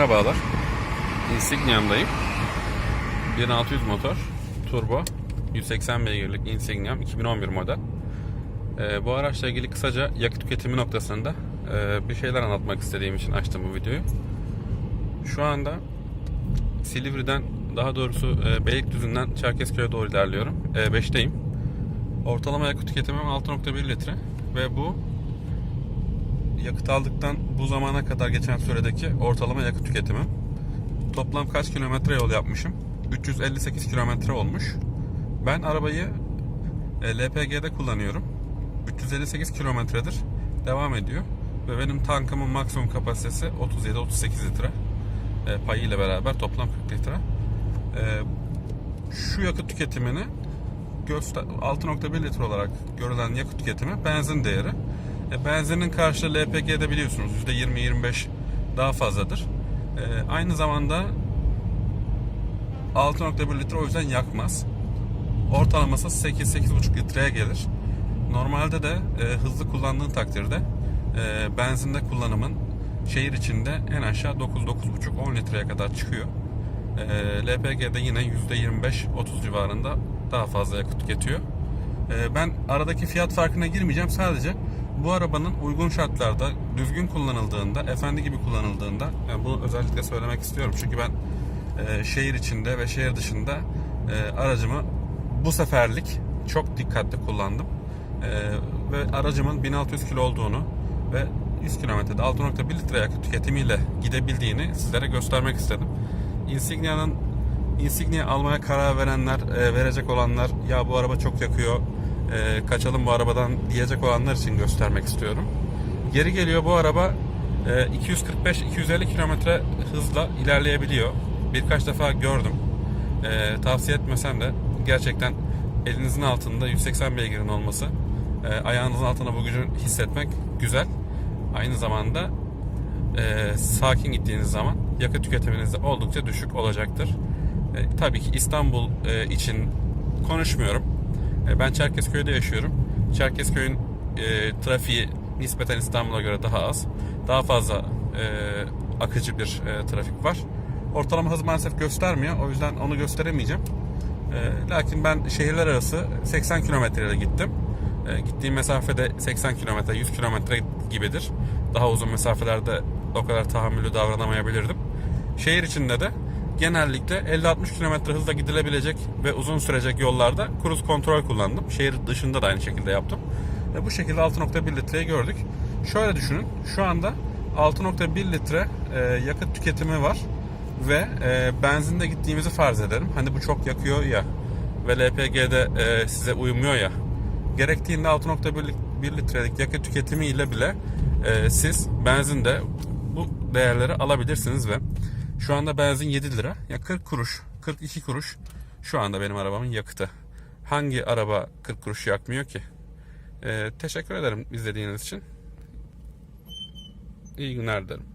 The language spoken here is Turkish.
Merhabalar. Insignia'mdayım. 1600 motor, turbo, 180 beygirlik Insignia'm 2011 model. Ee, bu araçla ilgili kısaca yakıt tüketimi noktasında e, bir şeyler anlatmak istediğim için açtım bu videoyu. Şu anda Silivri'den daha doğrusu e, Beylikdüzü'nden Çerkezköy'e doğru ilerliyorum. E5'teyim. Ortalama yakıt tüketimim 6.1 litre ve bu yakıt aldıktan bu zamana kadar geçen süredeki ortalama yakıt tüketimim. Toplam kaç kilometre yol yapmışım? 358 kilometre olmuş. Ben arabayı e, LPG'de kullanıyorum. 358 kilometredir devam ediyor. Ve benim tankımın maksimum kapasitesi 37-38 litre. E, payıyla beraber toplam 40 litre. E, şu yakıt tüketimini göster 6.1 litre olarak görülen yakıt tüketimi benzin değeri. E, benzinin karşılığı LPG'de biliyorsunuz %20-25 daha fazladır. E, aynı zamanda 6.1 litre o yüzden yakmaz. Ortalaması 8-8.5 litreye gelir. Normalde de e, hızlı kullandığın takdirde e, benzinde kullanımın şehir içinde en aşağı 9-9.5-10 litreye kadar çıkıyor. E, LPG'de yine %25-30 civarında daha fazla yakıt tüketiyor. E, ben aradaki fiyat farkına girmeyeceğim. Sadece bu arabanın uygun şartlarda düzgün kullanıldığında, efendi gibi kullanıldığında, yani bunu özellikle söylemek istiyorum. Çünkü ben e, şehir içinde ve şehir dışında e, aracımı bu seferlik çok dikkatli kullandım. E, ve aracımın 1600 kilo olduğunu ve 100 kilometrede 6.1 litre yakıt tüketimiyle gidebildiğini sizlere göstermek istedim. Insignia'nın Insignia almaya karar verenler, e, verecek olanlar ya bu araba çok yakıyor, e, kaçalım bu arabadan diyecek olanlar için göstermek istiyorum. Geri geliyor bu araba e, 245-250 kilometre hızla ilerleyebiliyor. Birkaç defa gördüm. E, tavsiye etmesem de gerçekten elinizin altında 180 beygirin olması, e, ayağınızın altında bu gücü hissetmek güzel. Aynı zamanda e, sakin gittiğiniz zaman yakıt tüketiminiz de oldukça düşük olacaktır. E, tabii ki İstanbul e, için konuşmuyorum. E, ben Çerkezköy'de yaşıyorum. Çerkezköy'ün e, trafiği nispeten İstanbul'a göre daha az. Daha fazla e, akıcı bir e, trafik var. Ortalama hız maalesef göstermiyor. O yüzden onu gösteremeyeceğim. E, lakin ben şehirler arası 80 kilometre ile gittim. E, gittiğim mesafede 80 kilometre, 100 kilometre gibidir. Daha uzun mesafelerde o kadar tahammülü davranamayabilirdim. Şehir içinde de genellikle 50-60 kilometre hızla gidilebilecek ve uzun sürecek yollarda cruise kontrol kullandım. Şehir dışında da aynı şekilde yaptım. Ve bu şekilde 6.1 litreyi gördük. Şöyle düşünün. Şu anda 6.1 litre e, yakıt tüketimi var ve e, benzinde gittiğimizi farz edelim. Hani bu çok yakıyor ya ve LPG'de e, size uymuyor ya. Gerektiğinde 6.1 litrelik yakıt tüketimi ile bile siz benzinde bu değerleri alabilirsiniz ve şu anda benzin 7 lira. Ya 40 kuruş, 42 kuruş şu anda benim arabamın yakıtı. Hangi araba 40 kuruş yakmıyor ki? Ee, teşekkür ederim izlediğiniz için. İyi günler dilerim.